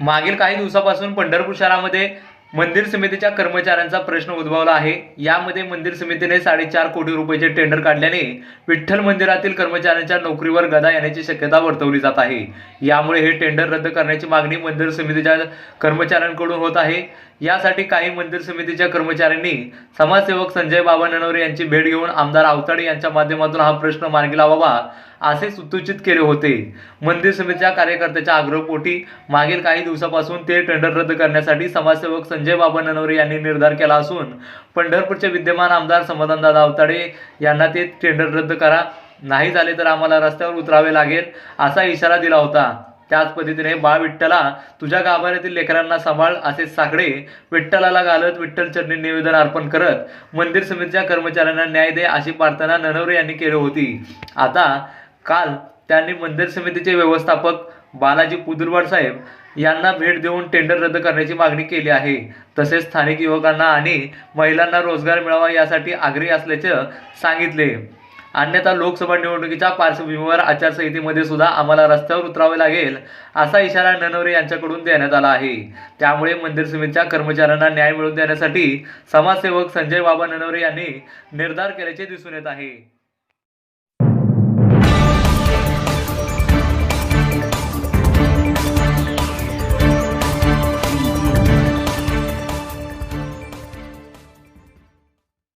मागील काही दिवसापासून पंढरपूर शहरामध्ये मंदिर समितीच्या कर्मचाऱ्यांचा प्रश्न उद्भवला आहे. यामध्ये मंदिर समितीने साडेचार कोटी रुपयाचे टेंडर काढल्याने विठ्ठल मंदिरातील कर्मचाऱ्यांच्या नोकरीवर गदा येण्याची शक्यता वर्तवली जात आहे. यामुळे हे टेंडर रद्द करण्याची मागणी मंदिर समितीच्या कर्मचाऱ्यांकडून होत आहे. यासाठी काही मंदिर समितीच्या कर्मचाऱ्यांनी समाजसेवक संजय बाबा ननवरे यांची भेट घेऊन आमदार आवताडे यांच्या माध्यमातून हा प्रश्न मार्गी लावावा असे सुतूचित केले होते. मंदिर समितीच्या कार्यकर्त्याच्या आग्रहपोटी मागील काही दिवसापासून ते टेंडर रद्द करण्यासाठी समाजसेवक संजय बाबा ननवरे यांनी निर्धार केला असून पंढरपूरचे विद्यमान आमदार समाधानदादा आवताडे यांना ते टेंडर रद्द करा नाही झाले तर आम्हाला रस्त्यावर उतरावे लागेल असा इशारा दिला होता. त्याच पद्धतीने बाळ विठ्ठला तुझ्या गाभाऱ्यातील लेकरांना सांभाळ असे साकडे विठ्ठलाला घालत विठ्ठल चरणी निवेदन अर्पण करत मंदिर समितीच्या कर्मचाऱ्यांना न्याय दे अशी प्रार्थना ननवरे यांनी केली होती. आता काल त्यांनी मंदिर समितीचे व्यवस्थापक बालाजी पुदुरवाड साहेब यांना भेट देऊन टेंडर रद्द करण्याची मागणी केली आहे. तसेच स्थानिक युवकांना आणि महिलांना रोजगार मिळावा यासाठी आग्रही असल्याचे सांगितले. अन्यथा लोकसभा निवडणुकीच्या पार्श्वभूमीवर आचारसंहितेमध्ये सुद्धा आम्हाला रस्त्यावर उतरावे लागेल असा इशारा ननवरे यांच्याकडून देण्यात आला आहे. त्यामुळे मंदिर समितीच्या कर्मचाऱ्यांना न्याय मिळवून देण्यासाठी समाजसेवक संजय बाबा ननवरे यांनी निर्धार केल्याचे दिसून येत आहे.